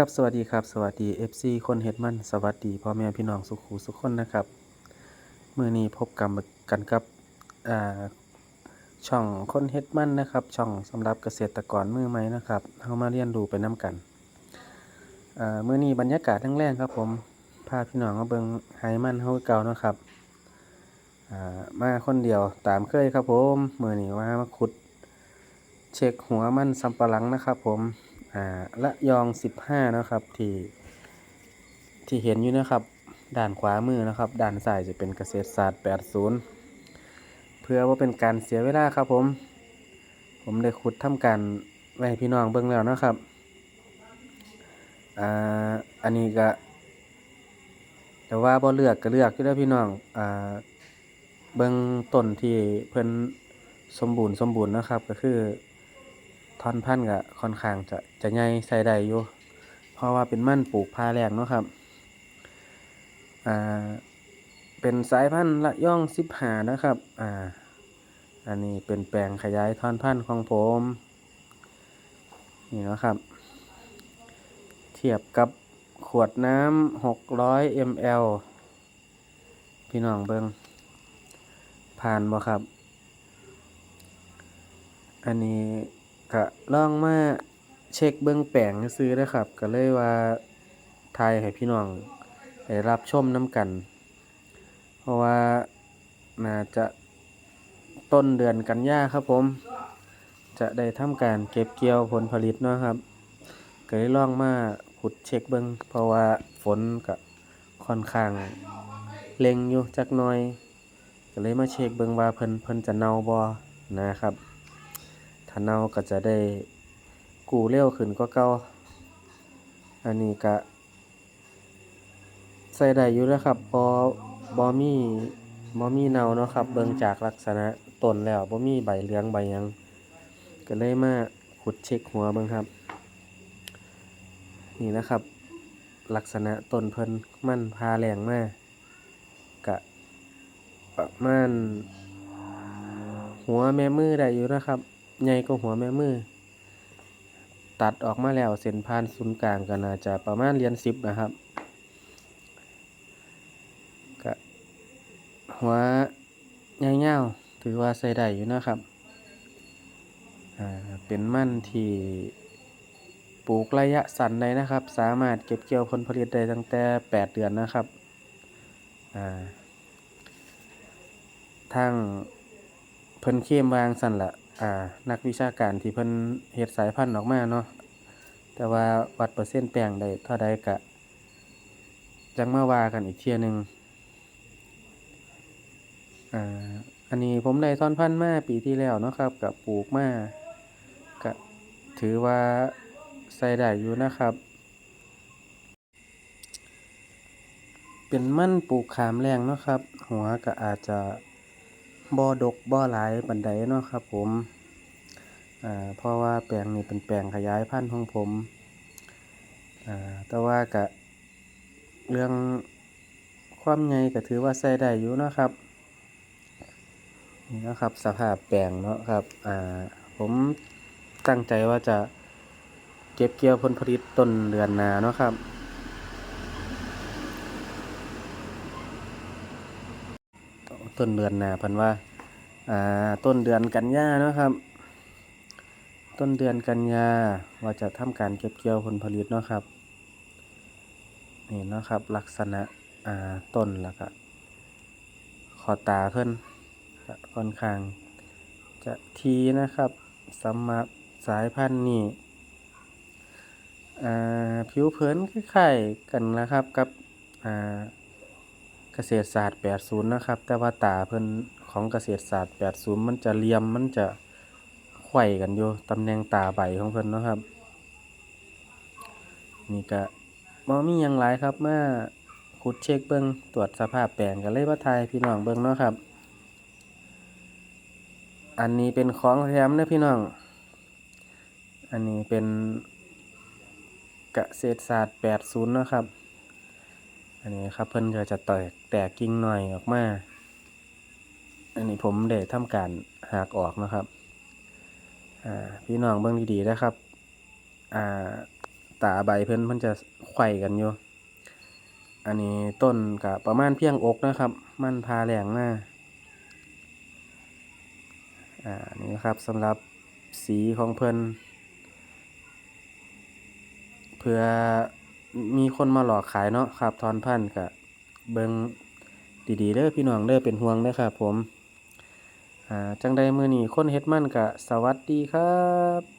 ครับสวัสดีครับ สวัสดี FC คนเฮ็ดมันสวัสดีพ่อแม่พี่น้องสุขูสุขคนนะครับมื้อนี้พบกันกันกับอ่าช่องคนเฮ็ดมันนะครับ ช่องสำหรับเกษตรกรมือใหม่นะครับเฮามาเรียนรู้ไปนํกันอ่ามื้อนี้บรรยากาศแรงๆครับผมพาพี่น้องมาเบิ่งไหมันเฮาเก่านะครับอ่ามาคนเดียวตามเคยครับผมมื้อนี้ว่ามาขุดเช็คหัวมันสำปะหลังนะครับ ผม อ่าละยอง15นะครับที่ที่เห็นอยู่นะครับ ด้านขวามือนะครับ ด้านซ้ายจะเป็นเกษตรศาสตร์80เพื่อว่าเป็นการเสียเวลาครับผม ผมได้ขุดทำการไว้พี่น้องเบิ่งแล้วนะครับอ่าอันนี้ก็แต่ว่าบ่เลือกก็เลือกอยู่แล้วพี่น้องอ่าเบิ่งต้นที่เพิ่นสมบูรณ์สมบูรณ์นะครับก็คือ อนพันก็ค่อนข้างจะจะใหญ่ใส่ได้อยู่เพราะว่าเป็นมั่นปลูกพาแรงเนาะครับอ่าเป็นสายพันธุ์ละย่องสิบหานะครับอ่าอันนี้เป็นแปลงขยายท่อนพันธุ์ของผมนี่นะครับ เทียบกับขวดน้ำหกร้อยมลพี่น้องเบิงผ่านบ่ครับ อันนี้ ก็ลองมาเช็คเบิ่งแปลงซื้อนะครับ ก็เลยว่าทายให้พี่น้องได้รับชมน้ำกัน เพราะว่าน่าจะต้นเดือนกันยาครับผม จะได้ทำการเก็บเกี่ยวผลผลิตเนาะครับก็เลยลองมาขุดเช็คเบิ่งเพราะว่าฝนก็ค่อนข้างเล็งอยู่จักหน่อย ก็เลยมาเช็คเบิ่งว่าเพิ่นเพิ่นจะเน่าบ่นะครับ ถ้าเน่าก็จะได้กู้เร็วขึ้นกว่าเก่า อันนี้ก็ใส่ได้อยู่แล้วครับบ่บ่มีบ่มีเน่าเนาะครับเบิ่งจากลักษณะต้นแล้วบ่มีใบเหลืองใบยัง ก็เลยมาขุดเช็คหัวเบิ่งครับ นี่นะครับ ลักษณะต้นเพิ่นมันพาแรงมากกะประมาณหัวแม่มือได้อยู่นะครับ ใหญ่กว่าหัวแม่มือ ตัดออกมาแล้วเส้นผ่านศูนย์กลางก็น่าจะประมาณเรียญสิบนะครับก็หัวเงาวๆถือว่าใส่ได้อยู่นะครับอ่าเป็นมั่นที่ปลูกระยะสั้นได้นะครับ สามารถเก็บเกี่ยวผลผลิตได้ตั้งแต่ 8 เดือนนะครับอ่าทางเพิ่นเข้มวางสั่นละ อ่านักวิชาการที่เพิ่นเฮ็ดสายพันธุ์ออกมาเนาะแต่ว่าวัดเปอร์เซ็นต์แป้งได้เท่าใดก็จังมาว่ากันอีกเที่ยหนึงอ่าอันนี้ผมได้ท่อนพันธุ์มาปีที่แล้วเนาะครับกับปลูกมาก็ถือว่าใส่ได้อยู่นะครับ เป็นมั่นปลูกขามแรงเนาะครับ หัวก็อาจจะ บ่อดกบ่อหลายปานใดเนาะครับ ผมอ่าเพราะว่าแปลงนี้เป็นแปลงขยายพันธุ์ของผมอ่าแต่ว่าก็เรื่องความใหญ่ก็ถือว่าใส่ได้อยู่เนาะครับนี่นะครับสภาพแปลงเนาะครับอ่าผมตั้งใจว่าจะเก็บเกี่ยวผลผลิตต้นเดือนนาเนาะครับ ต้นเดือนหน้าพันว่าอ่าต้นเดือนกันยาเนาะครับ ต้นเดือนกันยาว่าจะทำการเก็บเกี่ยวผลผลิตเนาะครับนี่เนาะครับลักษณะอ่าต้นแล้วก็ขอตาเพิ่นค่อนข้างจะทีนะครับสำหรับสายพันธุ์นี้อ่าผิวเผินคล้ายๆกันนะครับกับอ่า เกษตรศาสตร์ 80 นะครับ แต่ว่าตาเพิ่นของเกษตรศาสตร์ 80 มันจะเหลี่ยมมันจะไขว้กันอยู่ตำแหน่งตาใบของเพิ่นนะครับ นี่ก็บ่มีหยังหลายครับมาขุดเช็คเบิ่งตรวจสภาพแปลงก็เลยมาถ่ายพี่น้องเบิ่งเนาะครับ อันนี้เป็นของแถมเด้อพี่น้อง อันนี้เป็นเกษตรศาสตร์ 80 นะครับ อันนี้ครับเพิ่นก็จะแตกแตกกิ่งหน่อยออกมาอันนี้ผมได้ทำการหักออกนะครับอ่าพี่น้องเบิ่งดีๆนะครับอ่าตาใบเพิ่นมันจะไขว่กันอยู่อันนี้ต้นก็ประมาณเพียงอกนะครับ มันพาแหลงมาอ่านี่นะครับสำหรับสีของเพิ่นเพื่อ มีคนมาหลอกขายเนาะครับทอนพันธุ์ก็เบิงดีๆเด้อพี่น้องเด้อเป็นห่วงเด้อครับผมอ่าจังใดมือนี้คนเฮ็ดมันก็สวัสดีครับ